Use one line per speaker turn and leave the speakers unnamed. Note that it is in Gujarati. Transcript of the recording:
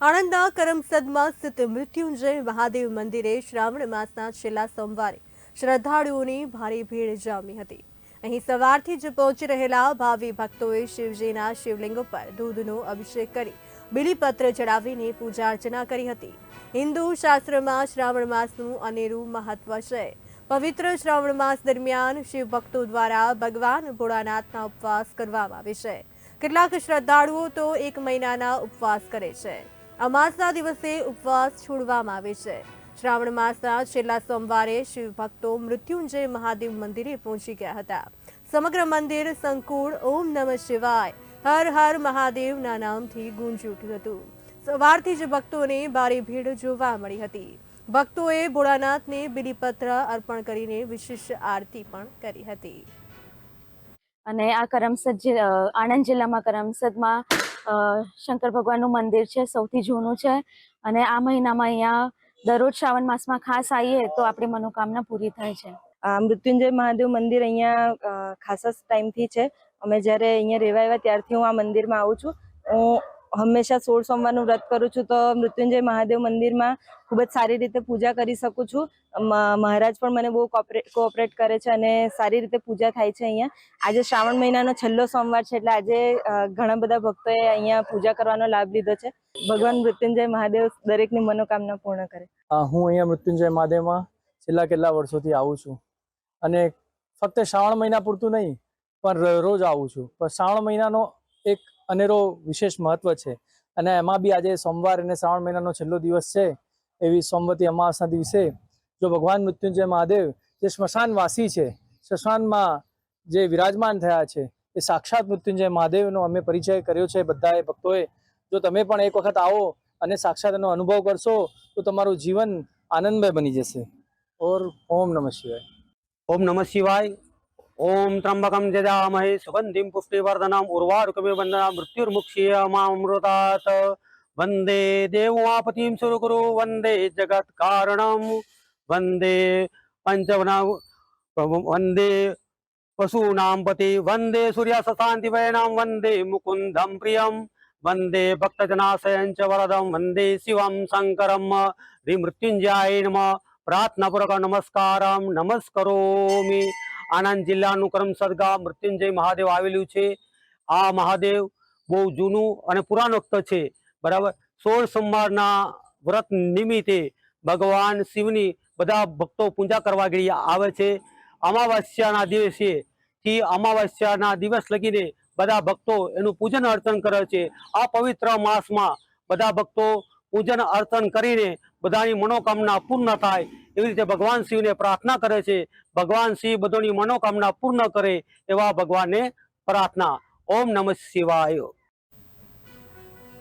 આણંદના કરમસદમાં સ્થિત મૃત્યુંજય મહાદેવ મંદિરે શ્રાવણ માસના છેલ્લા સોમવારે શ્રદ્ધાળુઓની ભારે ભીડ જામી હતી. અહીં સવારથી જ પહોંચી રહેલા ભાવિ ભક્તોએ શિવજીના શિવલિંગ પર દૂધનો અભિષેક કરી બિલીપત્ર ચડાવીને પૂજા અર્ચના કરી હતી. હિન્દુ શાસ્ત્રમાં શ્રાવણ માસનું અનેરું મહત્વ છે. પવિત્ર શ્રાવણ માસ દરમિયાન શિવ ભક્તો દ્વારા ભગવાન ભોળાનાથના ઉપવાસ કરવામાં આવે છે. કેટલાક શ્રદ્ધાળુઓ તો એક મહિનાના ઉપવાસ કરે છે. અમાસના દિવસે ઉપવાસ છોડવામાં આવે છે. શ્રાવણ માસના છેલ્લા સોમવારે શિવ ભક્તો મૃત્યુંજય મહાદેવ મંદિરે પહોંચી ગયા હતા. સમગ્ર મંદિર સંકુળ ઓમ નમઃ શિવાય. હર હર મહાદેવના નામથી ગુંજી ઉઠ્યું હતું. સવારથી જ ભક્તોને ભારે ભીડ જોવા મળી હતી. ભક્તોએ ભોળાનાથને બિલીપત્ર અર્પણ કરીને વિશેષ આરતી પણ કરી હતી.
અને આ કરમસદ આણંદ જિલ્લામાં કરમસદમાં શંકર ભગવાનનું મંદિર છે, સૌથી જૂનું છે. અને આ મહિનામાં અહીંયા દરરોજ શ્રાવણ માસમાં ખાસ આવીએ તો આપણી મનોકામના પૂરી થાય છે.
મૃત્યુંજય મહાદેવ મંદિર અહીંયા ખાસા ટાઈમથી છે. અમે જ્યારે અહીંયા રહેવા આવ્યા ત્યારથી હું આ મંદિરમાં આવું છું. હું હંમેશા સોળ સોમવારનું વ્રત કરું છું તો મૃત્યુંજય મહાદેવ મંદિરમાં ખૂબ જ સારી રીતે પૂજા કરી શકું છું. મહારાજ પણ મને બહુ કોઓપરેટ કરે છે અને સારી રીતે પૂજા થાય છે અહીંયા. આજે શ્રાવણ મહિનાનો છેલ્લો સોમવાર છે એટલે આજે ઘણા બધા ભક્તોએ અહીંયા પૂજા કરવાનો લાભ લીધો છે. ભગવાન મૃત્યુંજય મહાદેવ દરેકની મનોકામના પૂર્ણ કરે.
હું અહીંયા મૃત્યુંજય મહાદેવમાં છેલ્લા કેટલા વર્ષોથી આવું છું. અને ફક્ત શ્રાવણ મહિના પૂરતું નહીં, પણ રોજ આવું છું. પણ શ્રાવણ મહિનાનો એક અનેરો વિશેષ મહત્વ છે. અને એમાં બી આજે સોમવાર અને શ્રાવણ મહિનાનો છેલ્લો દિવસ છે એવી સોમવતી અમાસના દિવસે. જો ભગવાન મૃત્યુંજય મહાદેવ જે સ્મશાનવાસી છે, સ્મશાનમાં જે વિરાજમાન થયા છે, એ સાક્ષાત મૃત્યુંજય મહાદેવનો અમે પરિચય કર્યો છે બધાએ, ભક્તોએ. જો તમે પણ એક વખત આવો અને સાક્ષાત એનો અનુભવ કરશો, તો તમારું જીવન આનંદમય બની જશે. ઓર ઓમ નમઃ શિવાય.
ઓમ નમઃ શિવાય. ओम त्र्यंबकम जजामहे सुगंधीम पुष्टिवर्धनम उर्वारुकमे वंदना मृत्युर्मुक्षीय मामृतात वंदे देवमापतीं सुरगुरु वंदे जगत्कारणं। वंदे पंचवना वंदे पशूनां पति वंदे सूर्यासतान्तिवयनां वंदे मुकुन्दं प्रियं। वंदे भक्तजनाशयञ्च वरदं वंदे शिवं शङ्करं। ह्रीमृत्युञ्जयाय नमः प्रार्थनापूर्वक नमस्कारं नमस्करोमि। આણંદ જિલ્લાનું કરમસદ ગામ મૃત્યુંજય મહાદેવ આવેલું છે. આ મહાદેવ બહુ જૂનું અને પુરાણોક્ત છે. બરાબર? સોળ સોમવારના વ્રત નિમિત્તે ભગવાન શિવની બધા ભક્તો પૂજા કરવા ગઈ આવે છે. અમાવાસ્યાના દિવસે થી અમાવાસ્યાના દિવસ લગીને બધા ભક્તો એનું પૂજન અર્ચન કરે છે. આ પવિત્ર માસમાં બધા ભક્તો પૂજન અર્ચન કરીને બધાની મનોકામના પૂર્ણ થાય એવી રીતે ભગવાન શિવને પ્રાર્થના કરે છે. ભગવાન શિવ બધોની મનોકામના પૂર્ણ કરે એવા ભગવાનને પ્રાર્થના. ઓમ નમઃ શિવાય.